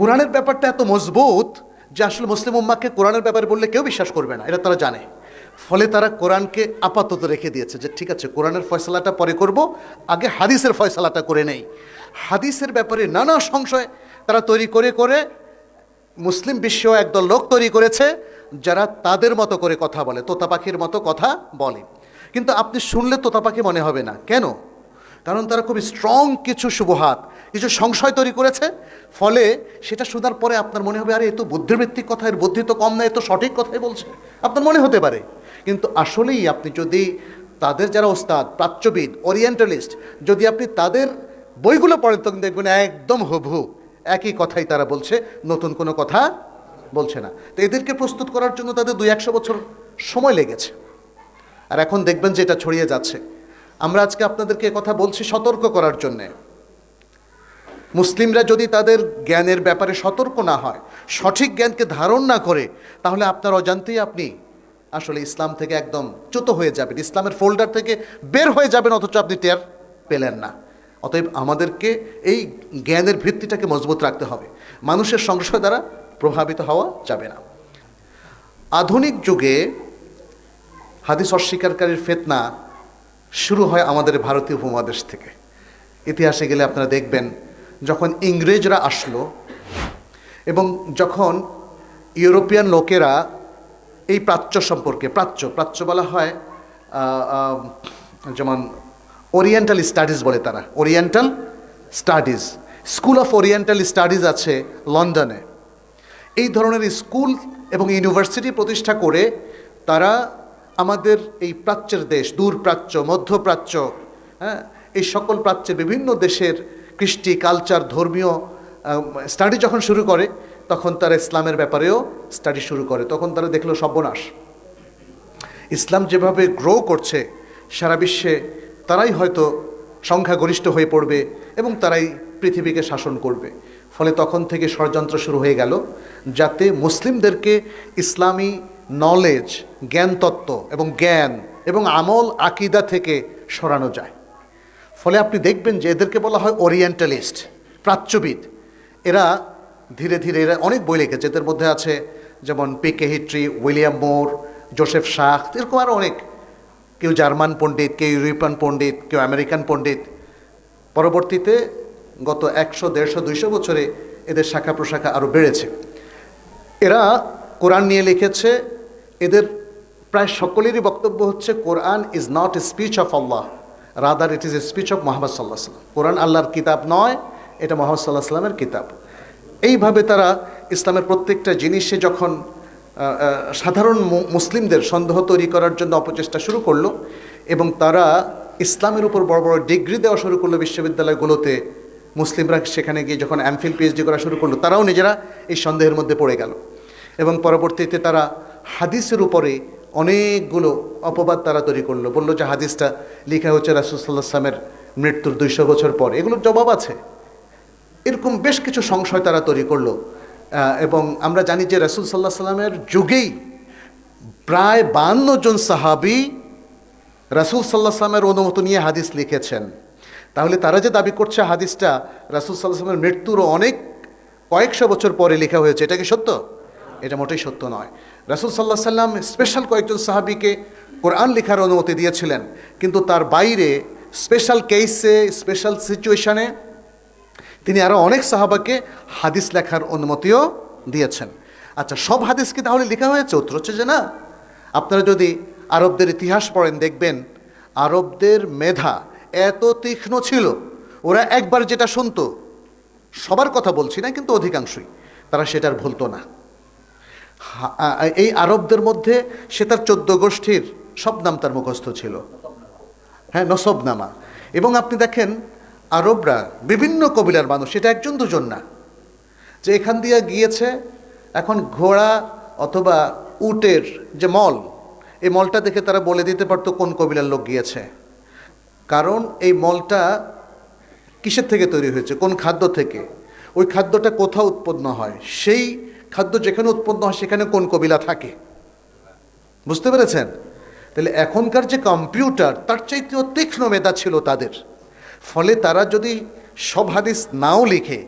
কোরআনের ব্যাপারটা এত মজবুত যে আসলে মুসলিম উম্মাকে কোরআনের ব্যাপারে বললে কেউ বিশ্বাস করবে না, এটা তারা জানে। ফলে তারা কোরআনকে আপাতত রেখে দিয়েছে যে ঠিক আছে, কোরআনের ফয়সালাটা পরে করব, আগে হাদিসের ফয়সালাটা করে নেই। হাদিসের ব্যাপারে নানা সংশয় তারা তৈরি করে করে মুসলিম বিশ্ব একদল লোক তৈরি করেছে যারা তাদের মতো করে কথা বলে তোতা পাখির মতো কথা বলে। কিন্তু আপনি শুনলে তোতা পাখি মনে হবে না। কেন? কারণ তারা খুবই স্ট্রং কিছু শুভহাত, কিছু সংশয় তৈরি করেছে। ফলে সেটা শোনার পরে আপনার মনে হবে, আরে, এ তো বুদ্ধিবৃত্তিক কথা, এর বুদ্ধি তো কম না, এ তো সঠিক কথাই বলছে। আপনার মনে হতে পারে। কিন্তু আসলেই আপনি যদি তাদের যারা ওস্তাদ, প্রাচ্যবিদ ওরিয়েন্টালিস্ট যদি আপনি তাদের বইগুলো পড়েন, তখন দেখবেন একদম হুবহু একই কথাই তারা বলছে, নতুন কোনো কথা বলছে না। তো এদেরকে প্রস্তুত করার জন্য তাদের দুই একশো বছর সময় লেগেছে। আর এখন দেখবেন যে এটা ছড়িয়ে যাচ্ছে। আমরা আজকে আপনাদেরকে কথা বলছি সতর্ক করার জন্যে। মুসলিমরা যদি তাদের জ্ঞানের ব্যাপারে সতর্ক না হয়, সঠিক জ্ঞানকে ধারণ না করে, তাহলে আপনার অজান্তেই আপনি আসলে ইসলাম থেকে একদম চ্যুত হয়ে যাবেন। ইসলামের ফোল্ডার থেকে বের হয়ে যাবেন, অথচ আপনি টের পেলেন না। অতএব আমাদেরকে এই জ্ঞানের ভিত্তিটাকে মজবুত রাখতে হবে। মানুষের সংশয় দ্বারা প্রভাবিত হওয়া যাবে না। আধুনিক যুগে হাদিস অস্বীকারীর ফেতনা শুরু হয় আমাদের ভারতীয় উপমহাদেশ থেকে। ইতিহাসে গেলে আপনারা দেখবেন, যখন ইংরেজরা আসলো এবং যখন ইউরোপিয়ান লোকেরা এই প্রাচ্য সম্পর্কে, প্রাচ্য প্রাচ্য বলা হয় যেমন ওরিয়েন্টাল স্টাডিজ বলে তারা oriental studies school of oriental studies আছে লন্ডনে। এই ধরনের স্কুল এবং ইউনিভার্সিটি প্রতিষ্ঠা করে তারা আমাদের এই প্রাচ্যের দেশ, দূর প্রাচ্য মধ্যপ্রাচ্য হ্যাঁ এই সকল প্রাচ্যের বিভিন্ন দেশের কৃষ্টি কালচার ধর্মীয় স্টাডি যখন শুরু করে, তখন তারা ইসলামের ব্যাপারেও স্টাডি শুরু করে। তখন তারা দেখল সর্বনাশ। ইসলাম যেভাবে গ্রো করছে, সারা বিশ্বে তারাই হয়তো সংখ্যাগরিষ্ঠ হয়ে পড়বে এবং তারাই পৃথিবীকে শাসন করবে। ফলে তখন থেকে ষড়যন্ত্র শুরু হয়ে গেল, যাতে মুসলিমদেরকে ইসলামী নলেজ জ্ঞানতত্ত্ব এবং জ্ঞান এবং আমল, আকিদা থেকে সরানো যায়। ফলে আপনি দেখবেন যে এদেরকে বলা হয় ওরিয়েন্টালিস্ট প্রাচ্যবিদ। এরা ধীরে ধীরে এরা অনেক বই লিখেছে। এদের মধ্যে আছে যেমন P K Hitti William Muir Joseph Shah এরকম আরও অনেক। কেউ জার্মান পণ্ডিত, কেউ ইউরোপিয়ান পণ্ডিত, কেউ আমেরিকান পণ্ডিত। পরবর্তীতে গত একশো, দেড়শো, দুইশো বছরে এদের শাখা প্রশাখা আরও বেড়েছে। এরা কোরআন নিয়ে লিখেছে এদের প্রায় সকলেরই বক্তব্য হচ্ছে, Quran is not a speech of Allah rather it is a speech of Muhammad সাল্লাহ সাল্লাম কোরআন আল্লাহর কিতাব নয়, এটা মোহাম্মদ সাল্লাহ সাল্লামের কিতাব। এইভাবে তারা ইসলামের প্রত্যেকটা জিনিসে যখন সাধারণ মুসলিমদের সন্দেহ তৈরি করার জন্য অপচেষ্টা শুরু করল এবং তারা ইসলামের উপর বড় বড় ডিগ্রি দেওয়া শুরু করল বিশ্ববিদ্যালয়গুলোতে। মুসলিমরা সেখানে গিয়ে যখন এমফিল পিএইচডি করা শুরু করল, তারাও নিজেরা এই সন্দেহের মধ্যে পড়ে গেল। এবং পরবর্তীতে তারা হাদিসের উপরে অনেকগুলো অপবাদ তারা তৈরি করল। বলল যে হাদিসটা লেখা হচ্ছে রাসুসাল্লাহ আসলামের মৃত্যুর দুইশো বছর পর। এগুলোর জবাব আছে। এরকম বেশ কিছু সংশয় তারা তৈরি করল। এবং আমরা জানি যে রাসুল সাল্লাহ সাল্লামের যুগেই প্রায় বান্ন জন সাহাবি রাসুল সাল্লাহ সাল্লামের অনুমতি নিয়ে হাদিস লিখেছেন। তাহলে তারা যে দাবি করছে হাদিসটা রাসুল সাল্লাহ সাল্লামের মৃত্যুরও অনেক কয়েকশো বছর পরে লেখা হয়েছে, এটা কি সত্য? এটা মোটেই সত্য নয়। রাসুল সাল্লাহ সাল্লাম স্পেশাল কয়েকজন সাহাবিকে কোরআন লেখার অনুমতি দিয়েছিলেন। কিন্তু তার বাইরে স্পেশাল কেসে স্পেশাল সিচুয়েশানে তিনি আরও অনেক সাহাবাকে হাদিস লেখার অনুমতিও দিয়েছেন। আচ্ছা সব হাদিস কি তাহলে লেখা হয়েছে? উত্তর হচ্ছে যে না। আপনারা যদি আরবদের ইতিহাস পড়েন, দেখবেন আরবদের মেধা এত তীক্ষ্ণ ছিল। ওরা একবার যেটা শুনতো, সবার কথা বলছি না, কিন্তু অধিকাংশই। তারা সেটার ভুলতো না। এই আরবদের মধ্যে সে তার চোদ্দ গোষ্ঠীর সব নাম তার মুখস্থ ছিল। হ্যাঁ নসবনামা। এবং আপনি দেখেন, আরবরা বিভিন্ন কবিলার মানুষ, এটা একজন দুজন না। যে এখান দিয়ে গিয়েছে, এখন ঘোড়া অথবা উটের যে মল, এই মলটা দেখে তারা বলে দিতে পারতো কোন কবিলার লোক গিয়েছে। কারণ এই মলটা কিসের থেকে তৈরি হয়েছে? কোন খাদ্য থেকে? ওই খাদ্যটা কোথাও উৎপন্ন হয়? সেই খাদ্য যেখানে উৎপন্ন হয়, সেখানে কোন কবিলা থাকে? বুঝতে পেরেছেন? তাহলে এখনকার যে কম্পিউটার, তার চাইতেও তীক্ষ্ণ মেধা ছিল তাদের। ফলে তারা যদি সব হাদিস নাও লিখে,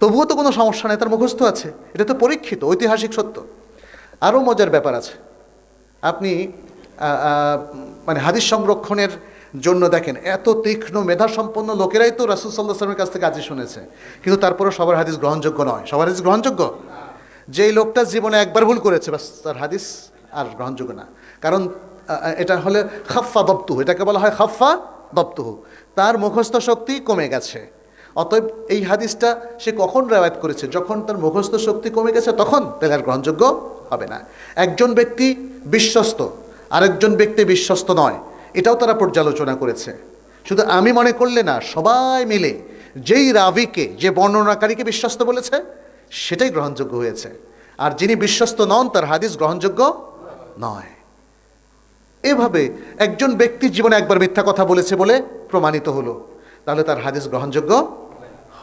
তবুও তো কোনো সমস্যা নেই, তার মুখস্থ আছে। এটা তো পরীক্ষিত, ঐতিহাসিক সত্য। আরও মজার ব্যাপার আছে। আপনি মানে হাদিস সংরক্ষণের জন্য দেখেন, এত তীক্ষ্ণ মেধাসম্পন্ন লোকেরাই তো রাসুল সাল্লাহ সাল্লামের কাছ থেকে হাদিস শুনেছে। কিন্তু তারপরেও সবার হাদিস গ্রহণযোগ্য নয়। সবার হাদিস গ্রহণযোগ্য? যেই লোকটা জীবনে একবার ভুল করেছে বাস তার হাদিস আর গ্রহণযোগ্য না। কারণ এটা হলে খাফা দপ্তু এটাকে বলা হয় খাফা দপ্তু তার মুখস্থ শক্তি কমে গেছে। অতএব এই হাদিসটা সে কখন রেওয়ায়ত করেছে? যখন তার মুখস্থ শক্তি কমে গেছে, তখন তাহলে আর গ্রহণযোগ্য হবে না। একজন ব্যক্তি বিশ্বস্ত, আরেকজন ব্যক্তি বিশ্বস্ত নয়। এটাও তারা পর্যালোচনা করেছে। শুধু আমি মনে করলে না, সবাই মিলে যেই রাবিকে, যে বর্ণনাকারীকে বিশ্বস্ত বলেছে সেটাই গ্রহণযোগ্য হয়েছে। আর যিনি বিশ্বস্ত নন, তার হাদিস গ্রহণযোগ্য নয়। এভাবে একজন ব্যক্তি জীবনে একবার মিথ্যা কথা বলেছে বলে প্রমাণিত হলো। তাহলে তার হাদিস গ্রহণযোগ্য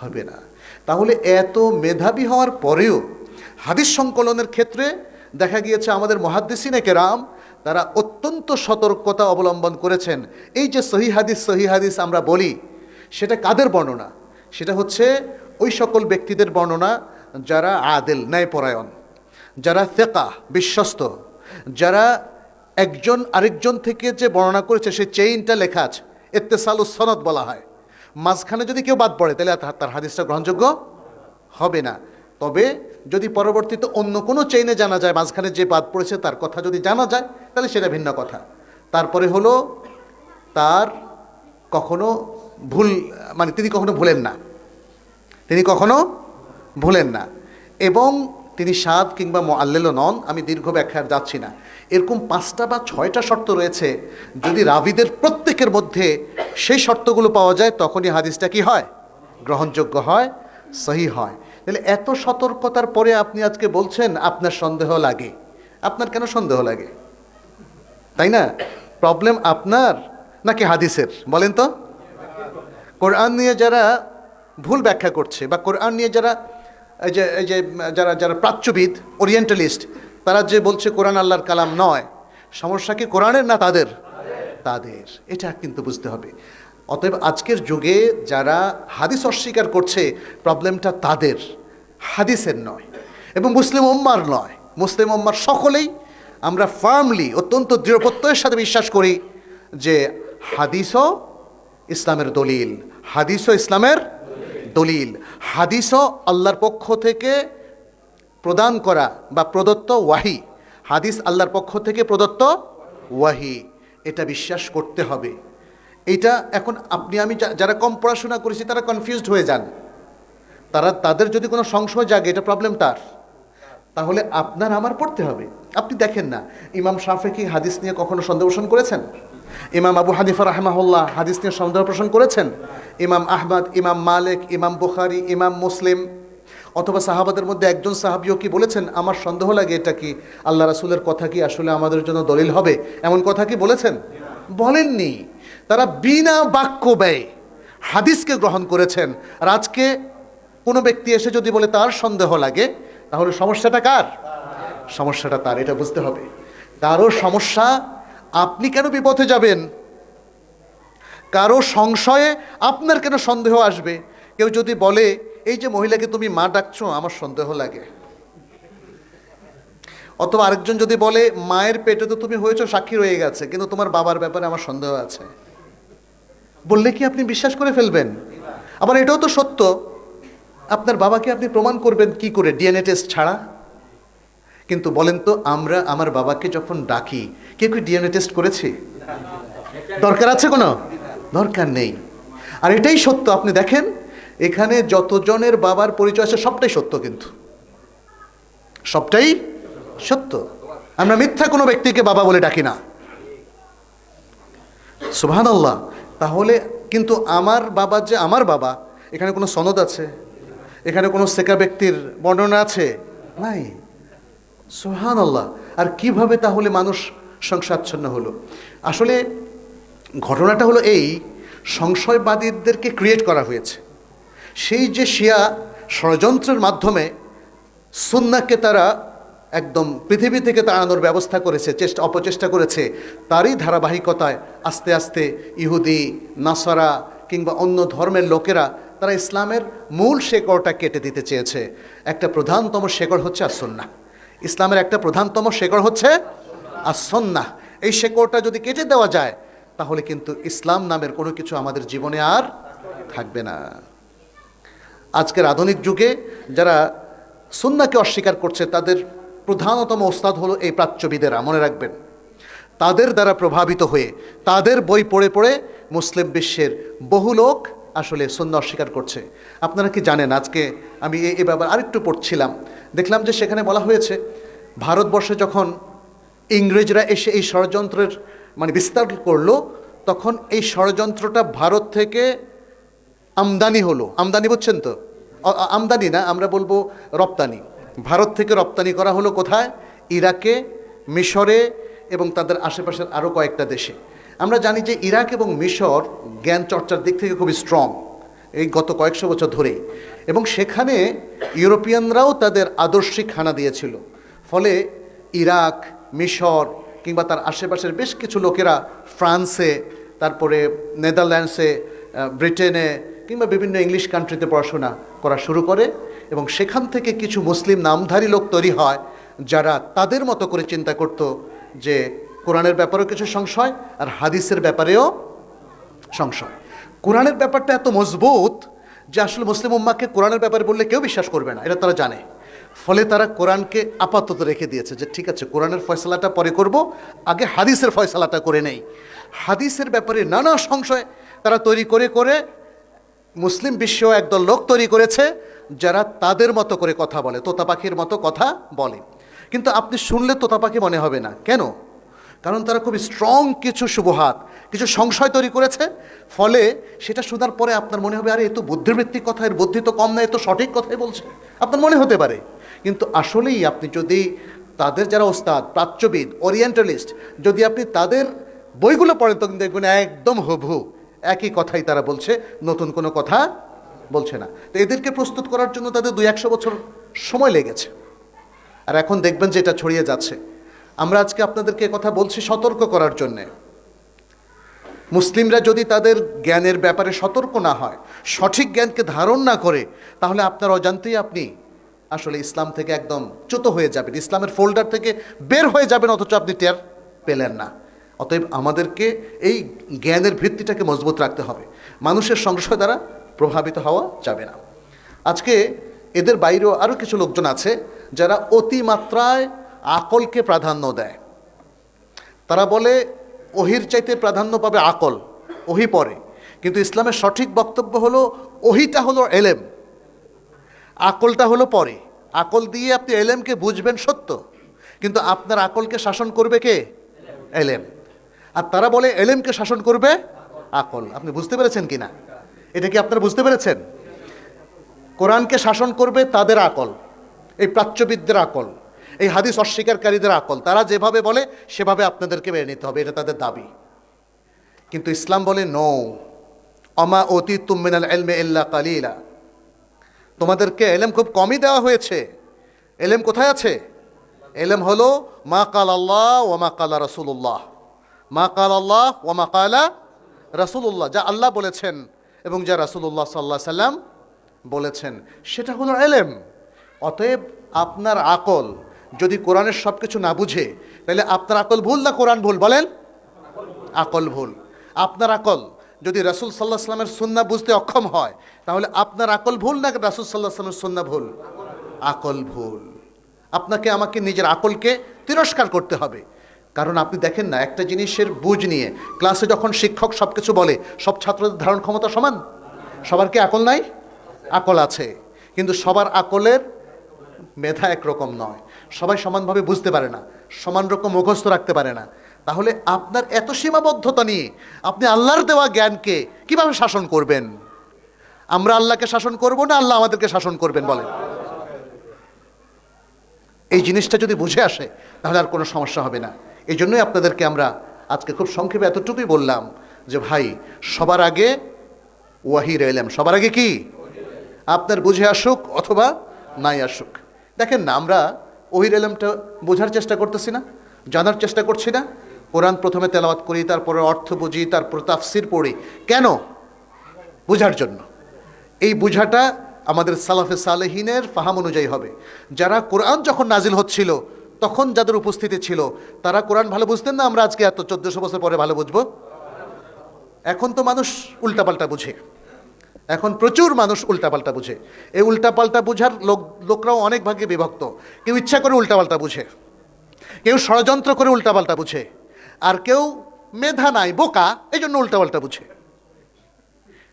হবে না। তাহলে এত মেধাবী হওয়ার পরেও হাদিস সংকলনের ক্ষেত্রে দেখা গিয়েছে আমাদের মহাদ্দিসিনে কেরাম, তারা অত্যন্ত সতর্কতা অবলম্বন করেছেন। এই যে সহি হাদিস সহি হাদিস আমরা বলি, সেটা কাদের বর্ণনা? সেটা হচ্ছে ওই সকল ব্যক্তিদের বর্ণনা যারা আদেল, ন্যায়পরায়ণ, যারা থেকা বিশ্বস্ত, যারা একজন আরেকজন থেকে যে বর্ণনা করেছে, সেই চেইনটা লেখা আছে এত্তেসালু সনদ বলা হয়। মাঝখানে যদি কেউ বাদ পড়ে, তাহলে তার হাদিসটা গ্রহণযোগ্য হবে না। তবে যদি পরবর্তীতে অন্য কোনো চেইনে জানা যায়, মাঝখানে যে বাদ পড়েছে, তার কথা যদি জানা যায়, তাহলে সেটা ভিন্ন কথা। তারপরে হলো, তার কখনো ভুল মানে তিনি কখনো ভুলেন না। তিনি কখনো ভুলেন না। এবং তিনি সাদ কিংবা মোয়াল্লেলও নন, আমি দীর্ঘ ব্যাখ্যার যাচ্ছি না। এরকম পাঁচটা বা ছয়টা শর্ত রয়েছে। যদি রাবিদের প্রত্যেকের মধ্যে সেই শর্তগুলো পাওয়া যায়, তখনই হাদিসটা কি হয়? গ্রহণযোগ্য হয়, সহি হয়। তাহলে এত সতর্কতার পরে আপনি আজকে বলছেন, আপনার সন্দেহ লাগে। আপনার কেন সন্দেহ লাগে? তাই না? প্রবলেম আপনার নাকি হাদিসের? বলেন তো। কোরআন নিয়ে যারা ভুল ব্যাখ্যা করছে বা কোরআন নিয়ে যারা এই যে এই যে, যারা যারা প্রাচ্যবিদ, ওরিয়েন্টালিস্ট, তারা যে বলছে কোরআন আল্লাহর কালাম নয়, সমস্যা কি কোরআনের না তাদের? তাদের। এটা কিন্তু বুঝতে হবে। অতএব আজকের যুগে যারা হাদিস অস্বীকার করছে, প্রবলেমটা তাদের। হাদিসের নয় এবং মুসলিম উম্মার নয়। মুসলিম উম্মার সকলেই আমরা ফার্মলি অত্যন্ত দৃঢ়প্রত্যয়ের সাথে বিশ্বাস করি যে হাদিসও ইসলামের দলিল, হাদিসও ইসলামের দলিল, হাদিসও আল্লাহর পক্ষ থেকে প্রদান করা বা প্রদত্ত ওয়াহি। হাদিস আল্লাহর পক্ষ থেকে প্রদত্ত ওয়াহি। এটা বিশ্বাস করতে হবে। এটা এখন আপনি, আমি যারা কম পড়াশোনা করেছি, তারা কনফিউজড হয়ে যান। তারা, তাদের যদি কোনো সংশয় জাগে, এটা প্রবলেম তার। তাহলে আপনার আমার পড়তে হবে। আপনি দেখেন না, ইমাম শাফে কি হাদিস নিয়ে কখনো সন্দেহ করেছেন? ইমাম আবু হানিফা রাহমাহুল্লাহ হাদিস নিয়ে সন্দেহ পোষণ করেছেন। ইমাম আহমদ, ইমাম মালিক, ইমাম বুখারি, ইমাম মুসলিম, অথবা সাহাবাদের মধ্যে একজন সাহাবিও কি বলেছেন, আমার সন্দেহ লাগে এটা কি? আল্লাহ রাসুলের কথা কি আসলে আমাদের জন্য দলিল হবে? এমন কথা কি বলেছেন? বলেননি। তারা বিনা বাক্য ব্যয় হাদিসকে গ্রহণ করেছেন। আর আজকে কোনো ব্যক্তি এসে যদি বলে তার সন্দেহ লাগে, তাহলে সমস্যাটা কার? সমস্যাটা তার, এটা বুঝতে হবে। তারও সমস্যা আপনি কেন বিপথে যাবেন? কারও সংশয়ে আপনার কেন সন্দেহ আসবে? কেউ যদি বলে, এই যে মহিলাকে তুমি মা ডাকছো, আমার সন্দেহ লাগে। অথবা আরেকজন যদি বলে, মায়ের পেটে তো তুমি হয়েছো, সাক্ষী রয়ে গেছে, কিন্তু তোমার বাবার ব্যাপারে আমার সন্দেহ আছে। বললে কি আপনি বিশ্বাস করে ফেলবেন? আবার এটাও তো সত্য। আপনার বাবাকে আপনি প্রমাণ করবেন কি করে? ডিএনএ টেস্ট ছাড়া? কিন্তু বলেন তো, আমরা আমার বাবাকে যখন ডাকি কেউ কি ডিএনএ টেস্ট করেছি? দরকার আছে কোনো? দরকার নেই। আর এটাই সত্য, আপনি দেখেন, এখানে যতজনের বাবার পরিচয় আছে, সবটাই সত্য কিন্তু। সবটাই সত্য। আমরা মিথ্যা কোনো ব্যক্তিকে বাবা বলে ডাকি না। সুবহান আল্লাহ তাহলে কিন্তু আমার বাবা যে আমার বাবা, এখানে কোনো সনদ আছে? এখানে কোনো সেকা ব্যক্তির বর্ণনা আছে? নাই। সুহান আল্লাহ আর কীভাবে তাহলে মানুষ সংসাচ্ছন্ন হলো? আসলে ঘটনাটা হলো এই, সংশয়বাদীদেরকে ক্রিয়েট করা হয়েছে। সেই যে শিয়া ষড়যন্ত্রের মাধ্যমে সুন্নাকে তারা একদম পৃথিবী থেকে তাড়ানোর ব্যবস্থা করেছে, চেষ্টা, অপচেষ্টা করেছে, তারই ধারাবাহিকতায় আস্তে আস্তে ইহুদি, নাসারা কিংবা অন্য ধর্মের লোকেরা তারা ইসলামের মূল শেকড়টা কেটে দিতে চেয়েছে। একটা প্রধানতম শেকড় হচ্ছে আর আসন্না ইসলামের একটা প্রধানতম শেকড় হচ্ছে আসন্না এই শেকড়টা যদি কেটে দেওয়া যায়, তাহলে কিন্তু ইসলাম নামের কোনো কিছু আমাদের জীবনে আর থাকবে না। আজকের আধুনিক যুগে যারা সুন্নাকে অস্বীকার করছে, তাদের প্রধানতম ওস্তাদ হলো এই প্রাচ্যবিদেরা, মনে রাখবেন। তাদের দ্বারা প্রভাবিত হয়ে, তাদের বই পড়ে পড়ে মুসলিম বিশ্বের বহু লোক আসলে সুন্না অস্বীকার করছে। আপনারা কি জানেন, আজকে আমি এ ব্যাপারে আরেকটু পড়ছিলাম। দেখলাম যে সেখানে বলা হয়েছে, ভারতবর্ষে যখন ইংরেজরা এসে এই ষড়যন্ত্রের মানে বিস্তার করল, তখন এই ষড়যন্ত্রটা ভারত থেকে আমদানি হলো। আমদানি বুঝছেন তো? আমদানি না, আমরা বলব রপ্তানি। ভারত থেকে রপ্তানি করা হলো কোথায়? ইরাকে, মিশরে এবং তাদের আশেপাশের আরও কয়েকটা দেশে। আমরা জানি যে ইরাক এবং মিশর জ্ঞান চর্চার দিক থেকে খুবই স্ট্রং এই গত কয়েকশো বছর ধরেই। এবং সেখানে ইউরোপিয়ানরাও তাদের আদর্শিক হানা দিয়েছিল। ফলে ইরাক, মিশর কিংবা তার আশেপাশের বেশ কিছু লোকেরা ফ্রান্সে, তারপরে নেদারল্যান্ডসে ব্রিটেনে কিংবা বিভিন্ন ইংলিশ কান্ট্রিতে পড়াশোনা করা শুরু করে এবং সেখান থেকে কিছু মুসলিম নামধারী লোক তৈরি হয় যারা তাদের মতো করে চিন্তা করত যে কোরআনের ব্যাপারেও কিছু সংশয় আর হাদিসের ব্যাপারেও সংশয়। কোরআনের ব্যাপারটা এত মজবুত যে আসলে মুসলিম উম্মাকে কোরআনের ব্যাপারে বললে কেউ বিশ্বাস করবে না, এটা তারা জানে। ফলে তারা কোরআনকে আপাতত রেখে দিয়েছে যে, ঠিক আছে, কোরআনের ফয়সালাটা পরে করব, আগে হাদিসের ফয়সালাটা করে নেই। হাদিসের ব্যাপারে নানা সংশয় তারা তৈরি করে করে মুসলিম বিশ্ব একদল লোক তৈরি করেছে যারা তাদের মতো করে কথা বলে, তোতা পাখির মতো কথা বলে। কিন্তু আপনি শুনলে তোতা পাখি মনে হবে না। কেন? কারণ তারা খুব স্ট্রং কিছু শুভহাত কিছু সংশয় তৈরি করেছে। ফলে সেটা শোনার পরে আপনার মনে হবে, আরে এ তো বুদ্ধিবৃত্তিক কথা, এর বুদ্ধি তো কম না, এ তো সঠিক কথাই বলছে। আপনার মনে হতে পারে। কিন্তু আসলেই আপনি যদি তাদের যারা ওস্তাদ, প্রাচ্যবিদ ওরিয়েন্টালিস্ট যদি আপনি তাদের বইগুলো পড়েন, তখন দেখবেন একদম হুবহু একই কথাই তারা বলছে, নতুন কোনো কথা বলছে না। তো এদেরকে প্রস্তুত করার জন্য তাদের দুই একশো বছর সময় লেগেছে। আর এখন দেখবেন যে এটা ছড়িয়ে যাচ্ছে। আমরা আজকে আপনাদেরকে কথা বলছি সতর্ক করার জন্যে। মুসলিমরা যদি তাদের জ্ঞানের ব্যাপারে সতর্ক না হয়, সঠিক জ্ঞানকে ধারণ না করে, তাহলে আপনার অজান্তেই আপনি আসলে ইসলাম থেকে একদম চ্যুত হয়ে যাবেন। ইসলামের ফোল্ডার থেকে বের হয়ে যাবেন, অথচ আপনি টের পেলেন না। অতএব আমাদেরকে এই জ্ঞানের ভিত্তিটাকে মজবুত রাখতে হবে। মানুষের সংশয় দ্বারা প্রভাবিত হওয়া যাবে না। আজকে এদের বাইরেও আরও কিছু লোকজন আছে যারা অতিমাত্রায় আকলকে প্রাধান্য দেয়। তারা বলে, ওহির চাইতে প্রাধান্য পাবে আকল, ওহি পরে। কিন্তু ইসলামের সঠিক বক্তব্য হলো, ওহিটা হলো এলেম। আকলটা হলো পরে। আকল দিয়ে আপনি এলেমকে বুঝবেন সত্য। কিন্তু আপনার আকলকে শাসন করবে কে? এলেম। আর তারা বলে, এলেমকে শাসন করবে আকল। আপনি বুঝতে পেরেছেন কি না এটা কি আপনারা বুঝতে পেরেছেন? কোরআনকে শাসন করবে তাদের আকল, এই প্রাচ্যবিদদের আকল। এই হাদিস অস্বীকারীদের আকল। তারা যেভাবে বলে, সেভাবে আপনাদেরকে মেনে নিতে হবে, এটা তাদের দাবি। কিন্তু ইসলাম বলে নো অমা অতি তুমিনাল এলমে ইল্লা কালিলা। তোমাদেরকে এলেম খুব কমই দেওয়া হয়েছে। এলেম কোথায় আছে? এলেম হলো, মা কাল আল্লাহ ও মা কালা রসুল্লাহ মা কাল আল্লাহ ও মা কালা রসুল্লাহ যা আল্লাহ বলেছেন এবং যা রাসুল্লাহ সাল্লাহ সাল্লাম বলেছেন। সেটা হলো এলেম। অতএব আপনার আকল যদি কোরআনের সব কিছু না বুঝে, তাহলে আপনার আকল ভুল না কোরআন ভুল? বলেন, আকল ভুল। আপনার আকল, যদি রাসুল সাল্লাহ সাল্লামের সুন্না বুঝতে অক্ষম হয়, তাহলে আপনার আকল ভুল না রাসুল সাল্লাহ সাল্লামের সুন্না ভুল? আকল ভুল। আপনাকে, আমাকে নিজের আকলকে তিরস্কার করতে হবে। কারণ আপনি দেখেন না, একটা জিনিসের বুঝ নিয়ে ক্লাসে যখন শিক্ষক সব কিছু বলে, সব ছাত্রদের ধারণ ক্ষমতা সমান? সবার কি আকল নাই? আকল আছে। কিন্তু সবার আকলের মেধা একরকম নয়। সবাই সমানভাবে বুঝতে পারে না, সমান রকম মুখস্থ রাখতে পারে না। তাহলে আপনার এত সীমাবদ্ধতা নিয়ে আপনি আল্লাহর দেওয়া জ্ঞানকে কীভাবে শাসন করবেন? আমরা আল্লাহকে শাসন করব না আল্লাহ আমাদেরকে শাসন করবেন বলেন। এই জিনিসটা যদি বুঝে আসে, তাহলে আর কোনো সমস্যা হবে না। এই জন্যই আপনাদেরকে আমরা আজকে খুব সংক্ষেপে এতটুকুই বললাম যে, ভাই, সবার আগে ওয়াহির এলেম সবার আগে কি? আপনার বুঝে আসুক অথবা নাই আসুক। দেখেন না, আমরা ওহির এলেমটা বোঝার চেষ্টা করতেছি না, জানার চেষ্টা করছি না। কোরআন প্রথমে তেলাওয়াত করি, তারপরে অর্থ বুঝি, তারপর তাফসির পড়ি। কেন? বোঝার জন্য। এই বুঝাটা আমাদের সালাফে সালেহিনের ফাহাম অনুযায়ী হবে। যারা কোরআন যখন নাজিল হচ্ছিল, তখন যাদের উপস্থিতি ছিল, তারা কোরআন ভালো বুঝতেন না, আমরা আজকে এত চোদ্দশো বছর পরে ভালো বুঝব। এখন তো মানুষ উল্টাপাল্টা বুঝে। এখন প্রচুর মানুষ উল্টাপাল্টা বুঝে। এই উল্টাপাল্টা বুঝার লোক, লোকরাও অনেক ভাগে বিভক্ত। কেউ ইচ্ছা করে উল্টাপাল্টা বুঝে। কেউ ষড়যন্ত্র করে উল্টাপাল্টা বুঝে। আর কেউ মেধা নাই, বোকা এই জন্য উল্টাপাল্টা বুঝে।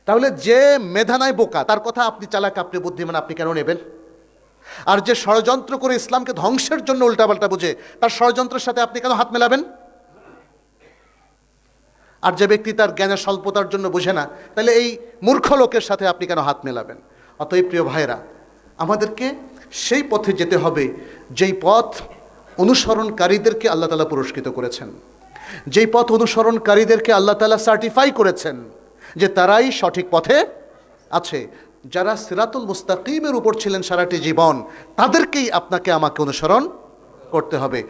তাহলে যে মেধা নাই, বোকা, তার কথা আপনি চালাক, আপনি বুদ্ধিমান, আপনি কেন নেবেন? আর যে ষড়যন্ত্র করে ইসলামকে ধ্বংসের জন্য উল্টাপাল্টা বুঝে, তার ষড়যন্ত্রের সাথে আপনি কেন হাত মেলাবেন? আর যে ব্যক্তি তার জ্ঞানের স্বল্পতার জন্য বুঝে না, তাহলে এই মূর্খ লোকের সাথে আপনি কেন হাত মেলাবেন? অতএব প্রিয় ভাইরা আমাদেরকে সেই পথে যেতে হবে, যেই পথ অনুসরণকারীদেরকে আল্লাহ তালা পুরস্কৃত করেছেন। যেই পথ অনুসরণকারীদেরকে আল্লাহ তালা সার্টিফাই করেছেন যে তারাই সঠিক পথে আছে। যারা সিরাতুল মুস্তাকিমের উপর ছিলেন সারাটি জীবন, তাদেরকেই আপনাকে আমাকে অনুসরণ করতে হবে।